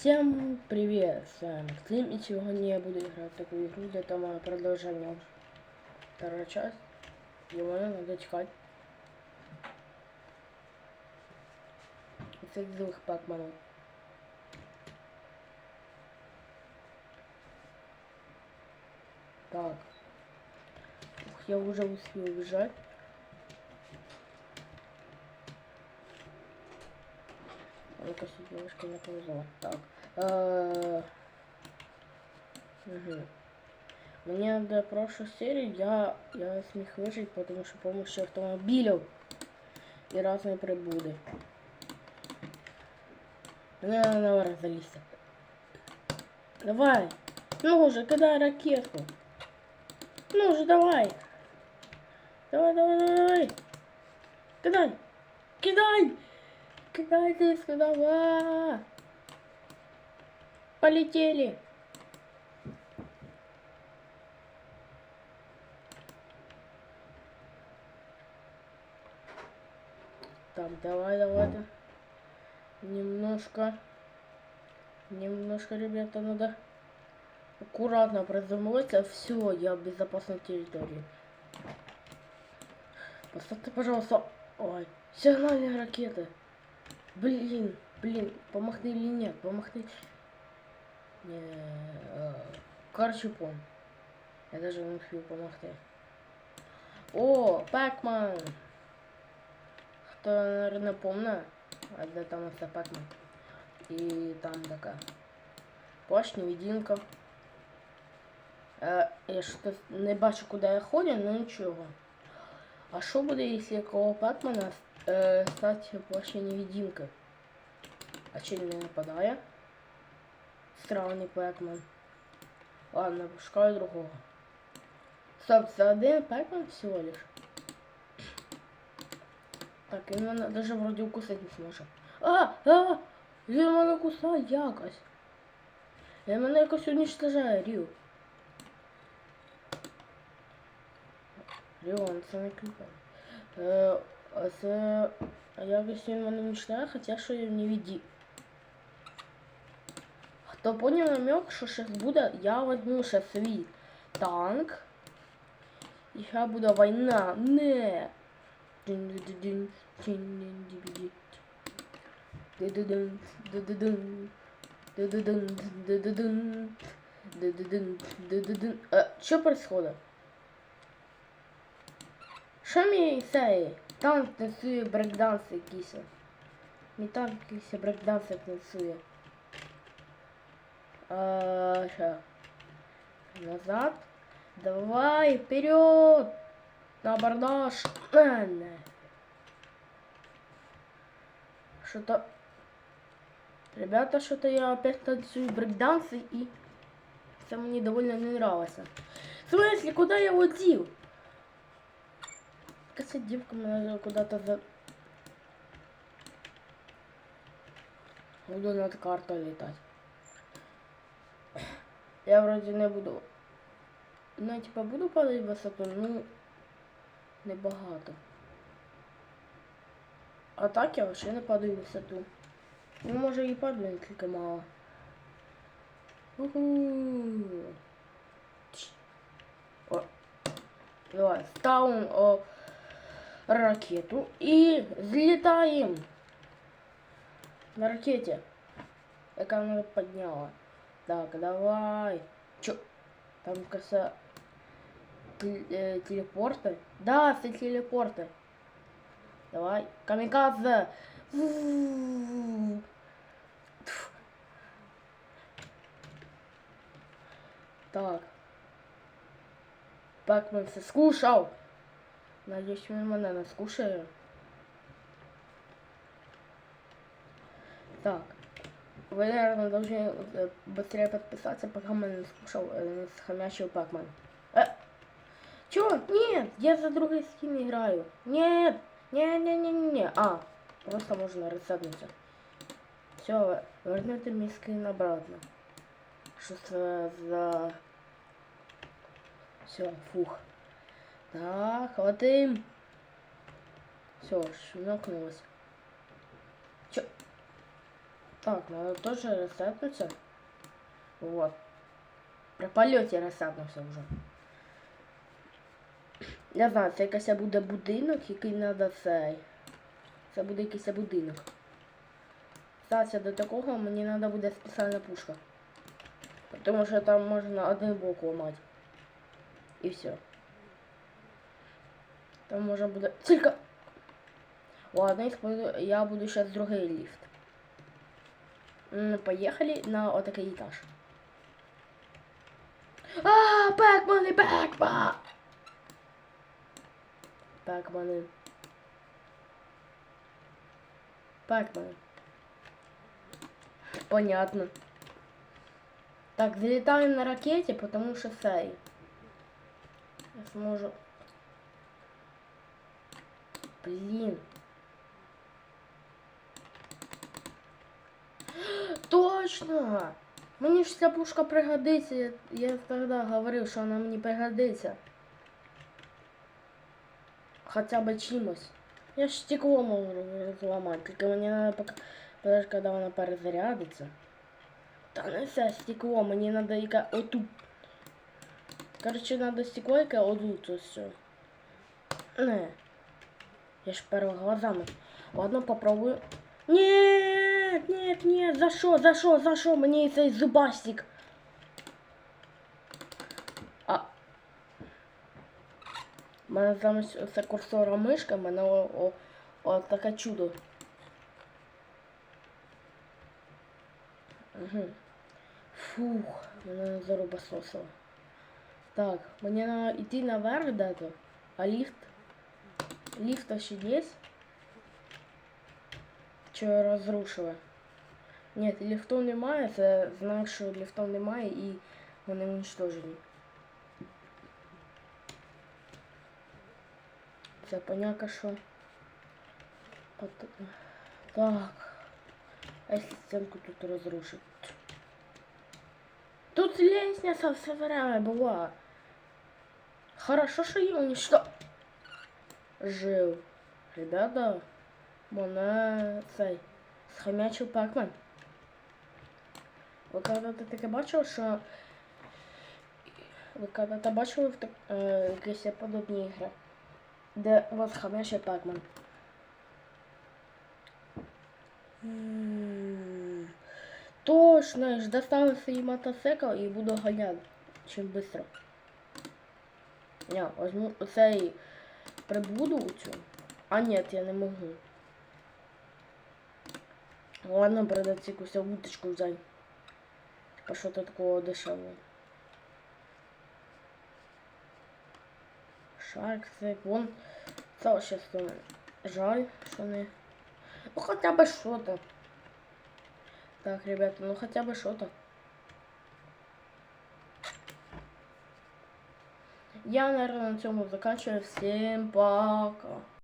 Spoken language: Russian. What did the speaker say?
Всем привет, с вами Максим, и сегодня я буду играть в такую игру, где там мое продолжение. Вторая часть. Его надо чекать. Всех злых пакманов. Так. Ух, я уже успел убежать. Ну-ка, девушка не повезло. Так. э. Мне до прошлой серии я, я смех выжить, потому что помощью автомобилей и разные прибуды. Мне надо разлиться. Давай. Ну уже, кидай ракетку. Ну уже. Давай, давай, давай, давай. Кидай. Кидай. Кидай диск, давай. Полетели. Так, давай, давай. да. Немножко. Немножко, ребята, надо аккуратно приземлиться. Все, я в безопасной территории. Поставьте, пожалуйста. Ой, сигнальные ракеты. Блин, блин, помахни или нет, помахни. Не, э, короче, пом. Я даже не успел помахни. О, Пакман! Кто, наверное, помню, а де там это Пакман. І там така. Плащ, невидимка. Е, я щось не бачу, куди я ходжу, ну нічого. А що буде, якщо якого Пакмана е, стати плащ невидимка? А чи не нападає? Странний Пакман. Ладно, пошукаю другого. Стоп, це один Пакман всего лишь. Так, він мене даже вроде укусити не зможе. А, а! Він мене кусає якось. Він мене якось уничтожає, Ріо. Ріон, це не кліпер. Е, Это... Я объясню его начинаю, хотя що я не веди. Хто понял намек, що сейчас буде, я возьму сейчас свій танк. І ще буде війна. Не. Что происходит? Що мій цей танк танцює брейкданс якийсь? Мій танк якийсь брейкданс танцює. А, ща. Назад. Давай, вперед! На абордаж. А, не. Что-то... Ребята, что-то я опять танцую брейкдансы и... Это мне довольно не нравится. В смысле, куда я его дел? Кажется, девка меня куда-то за... Буду над картой летать. Я вроде не буду... Ну, я типа буду падать в высоту, ну... Небагато. А так я вообще не падаю в висоту. Ну, може і падаю, тільки мало. О. Давай, ставим о, ракету и взлетаем на ракете. Яка вона подняла. Так, давай. Чё? Там, тел- э, телепорты. Да, это телепорты. Давай. Камикадзе. Так. Пакмен все скушав. Надіюсь, він мене не скушає. Так. Вы, наверное, должны э, быстрее подписаться, пока мы не скушал э, с хомячего Пакман. Э, чё? Нет, я за другой скин играю. Нет, не-не-не-не. А, просто можно ресетнуться. Все, вернете мне скин обратно. Что за... за... Все, фух. Так, хватаем. Все, шмякнулось. Чё? Так, надо тоже ресетнуться. Вот. При польоті ресетнувся вже. Я знаю, це якийсь буде будинок, який треба цей. Це буде якийсь будинок. Кстати, до такого мені треба буде спеціальна пушка. Тому що там можна один блок ламати. І все. Там можна буде. Тільки. Ладно, я буду сейчас другой лифт. М, Поехали на вот такой этаж. А, Пэкманы, Пэкма! Пэкманы. Пэкманы. Понятно. Так, залетаем на ракете, потому что сей. Я сможу... Блин. Точно! Мені ж ця пушка пригодиться. Я, я тоді говорив, що вона мені пригодиться. Хоча б чимось. Я ж стекло можу зламати, тільки мені треба пока... подожди, коли вона перезарядиться. Та не все стекло, мені треба яка оту. Короче, надо стекло, яке отут ось все. Не. Я ж перво глазами. Ладно, попробую. Нет, нет, нет, за що, за що, за що мені цей зубастик? А. У мене замість це курсора мишка, в мене о, о, о таке чудо. Угу. Фух, мене зарубасосило. Так, мені треба йти наверх де-то, а ліфт? Ліфта ще є? Чи розрушили? Ні, ліфту немає, це знак, що ліфту немає і вони уничтожені. Це поняка, що. От... Так. А если стенку тут разрушить? Тут лестница все время была. Хорошо, что я уничтожил. Жив. Ребята, мене цей схомячив Пакмен. Ви коли-то таке бачили, що ви коли-то бачили в так, е, якісь подобні ігри, де вас хомячий Пакмен. Точно, ж достану свій мотоцикл і буду ганяти чим швидко. Я возьму цей прибуду цю. А нет, я не могу. Ладно, придется якусь уточку взять. А що то такого дешевого? Шарк, вон. Це ще стоїть. Жаль, що не. Ну хотя бы что-то. Так, ребята, ну хотя бы что-то. Я, наверное, на цьому заканчиваю. Всем пока.